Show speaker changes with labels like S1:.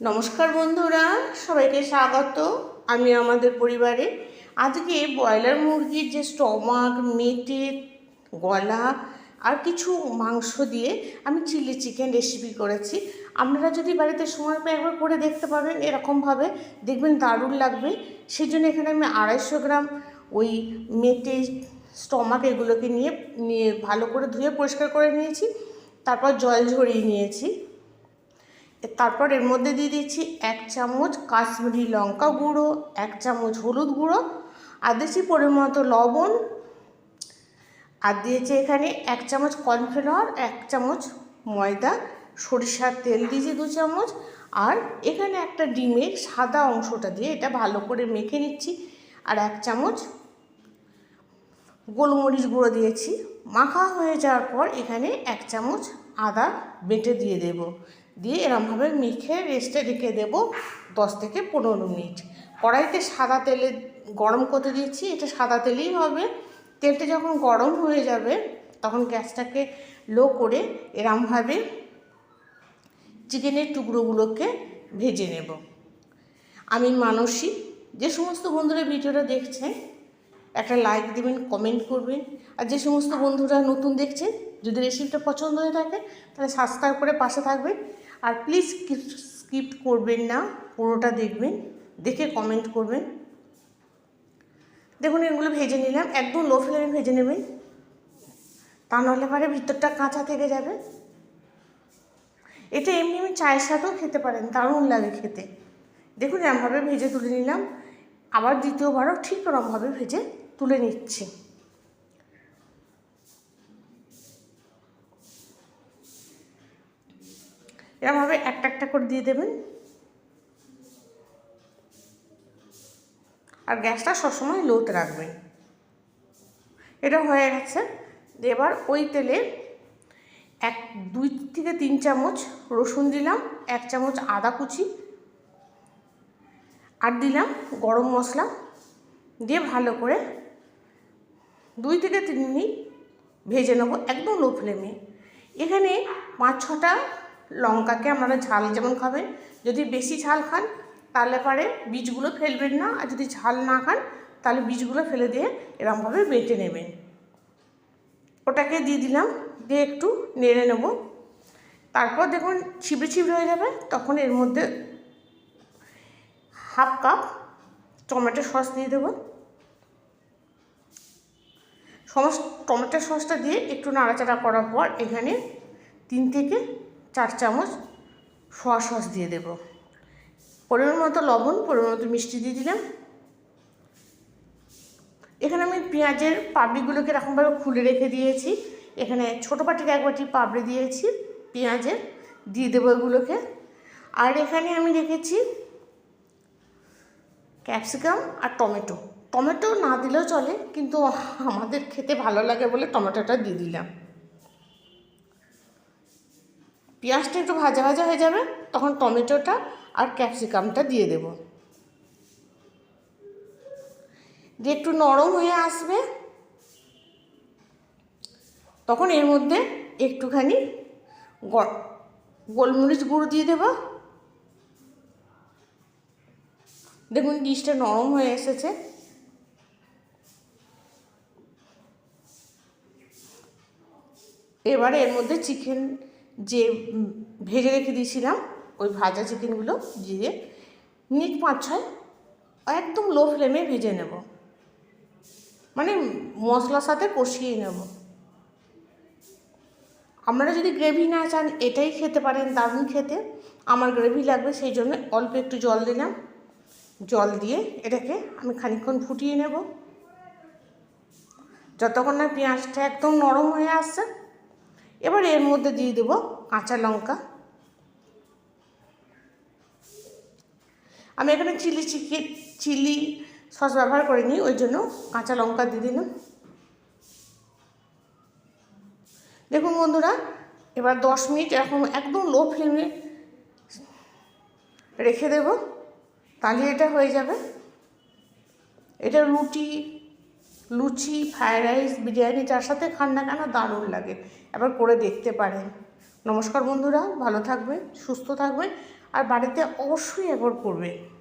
S1: নমস্কার বন্ধুরা, সবাইকে স্বাগত। আমি আমাদের পরিবারে। আজকে ব্রয়লার মুরগির যে স্টমাক, মেটে, গলা আর কিছু মাংস দিয়ে আমি চিলি চিকেন রেসিপি করেছি। আপনারা যদি বাড়িতে সময় পেয়ে একবার করে দেখতে পাবেন, এরকমভাবে দেখবেন দারুণ লাগবে। সেই জন্য এখানে আমি আড়াইশো গ্রাম ওই মেটে স্টমাক এগুলোকে নিয়ে নিয়ে ভালো করে ধুয়ে পরিষ্কার করে নিয়েছি। তারপর জল ঝরিয়ে নিয়েছি। তারপর এর মধ্যে দিয়ে দিচ্ছি এক চামচ কাশ্মীরি লঙ্কা গুঁড়ো, এক চামচ হলুদ গুঁড়ো, আর দিচ্ছি পরিমাণ লবণ। আর দিয়েছি এখানে এক চামচ কর্নফ্লাওয়ার, এক চামচ ময়দা, সরিষার তেল দিয়েছি দু চামচ। আর এখানে একটা ডিমের সাদা অংশটা দিয়ে এটা ভালো করে মেখে নিচ্ছি। আর এক চামচ গোলমরিচ গুঁড়ো দিয়েছি। মাখা হয়ে যাওয়ার পর এখানে এক চামচ আদা বেটে দিয়ে দেব। দিয়ে এরমভাবে মেখে রেস্টে রেখে দেব দশ থেকে পনেরো মিনিট। কড়াইতে সাদা তেলে গরম করতে দিচ্ছি এটা সাদা তেলেই হবে। তেলটা যখন গরম হয়ে যাবে, তখন গ্যাসটাকে লো করে এরমভাবে চিকেনের টুকরোগুলোকে ভেজে নেব। আমি মানসী, যে সমস্ত বন্ধুরা ভিডিওটা দেখছেন, একটা লাইক দিবেন কমেন্ট করবেন। আর যে সমস্ত বন্ধুরা নতুন দেখছেন যদি রেসিপিটা পছন্দ হয়ে থাকে, তাহলে সাবস্ক্রাইব করে পাশে থাকবেন। আর প্লিজ স্কিপ করবেন না, পুরোটা দেখবেন, দেখে কমেন্ট করবেন। দেখুন, এগুলো ভেজে নিলাম, একদম লো ফ্লেমে ভেজে নেবেন। তা নাহলে পরে ভিতরটা কাঁচা থেকে যাবে। এটা এমনি এমনি চায়ের সাথেও খেতে পারেন, দারুণ লাগে খেতে। দেখুন এরমভাবে ভেজে তুলে নিলাম। আবার দ্বিতীয়বারও ঠিক ওরমভাবে ভেজে তুলে নিচ্ছি। এরমভাবে একটা একটা করে দিয়ে দেবেন। আর গ্যাসটা সবসময় লোতে রাখবেন। এটা হয়ে গেছে। এবার ওই তেলে এক, দুই থেকে তিন চামচ রসুন দিলাম, এক চামচ আদা কুচি, আর দিলাম গরম মশলা। দিয়ে ভালো করে দুই থেকে তিন মিনিট ভেজে নেব একদম লো ফ্লেমে। এখানে পাঁচ ছটা লঙ্কাকে আপনারা ঝাল যেমন খাবেন, যদি বেশি ঝাল খান, তাহলে পারে বীজগুলো ফেলবেন না, আর যদি ঝাল না খান, তাহলে বীজগুলো ফেলে দিয়ে এরমভাবে বেটে নেবেন। ওটাকে দিয়ে দিলাম, দিয়ে একটু নেড়ে নেব। তারপর দেখুন, ছিবড়ে ছিবড়ে হয়ে যাবে, তখন এর মধ্যে হাফ কাপ টমেটো সস দিয়ে দেবো। সমস্ত টমেটো সসটা দিয়ে একটু নাড়াচাড়া করার পর এখানে তিন থেকে চার চামচ সোয়া সস দিয়ে দেব। পরিমাণ মতো লবণ, পরিমাণ মতো মিষ্টি দিয়ে দিলাম। এখানে আমি পেঁয়াজের পাপড়িগুলোকে এরকমভাবে খুলে রেখে দিয়েছি। এখানে ছোটো বাটির এক বাটি পাপড়ি দিয়েছি, পেঁয়াজের। দিয়ে দেবো এগুলোকে। আর এখানে আমি রেখেছি ক্যাপসিকাম আর টমেটো। টমেটো না দিলেও চলে, কিন্তু আমাদের খেতে ভালো লাগে বলে টমেটোটা দিয়ে দিলাম। পেঁয়াজটা একটু ভাজা ভাজা হয়ে যাবে, তখন টমেটোটা আর ক্যাপসিকামটা দিয়ে দেব। দিয়ে একটু নরম হয়ে আসবে, তখন এর মধ্যে একটুখানি গোলমরিচ গুঁড়ো দিয়ে দেবো। দেখুন ডিশটা নরম হয়ে এসেছে। এবারে এর মধ্যে চিকেন যে ভেজে রেখে দিয়েছিলাম, ওই ভাজা চিকেনগুলো দিয়ে মিনিট পাঁচ ছয় একদম লো ফ্লেমে ভেজে নেব। মানে মশলার সাথে কষিয়ে নেব। আপনারা যদি গ্রেভি না চান, এটাই খেতে পারেন, দারুণ খেতে। আমার গ্রেভি লাগবে, সেই জন্য অল্প একটু জল দিলাম। জল দিয়ে এটাকে আমি খানিকক্ষণ ফুটিয়ে নেব। যতক্ষণ না পেঁয়াজটা একদম নরম হয়ে আসছে এবার এর মধ্যে দিয়ে দেব কাঁচা লঙ্কা। আমি এখানে চিলি চিকেন, চিলি সস ব্যবহার করিনি, ওই জন্য কাঁচা লঙ্কা দিয়ে দিলাম। দেখুন বন্ধুরা, এবার দশ মিনিট এরকম একদম লো ফ্লেমে রেখে দেব, তাহলে এটা হয়ে যাবে। এটা রুটি লুচি ফ্রায়েড রাইস, বিরিয়ানি, যার সাথে খান না কেন দারুণ লাগে। এবার করে দেখতে পারেন। নমস্কার বন্ধুরা, ভালো থাকবেন, সুস্থ থাকবেন, আর বাড়িতে অবশ্যই একবার করবে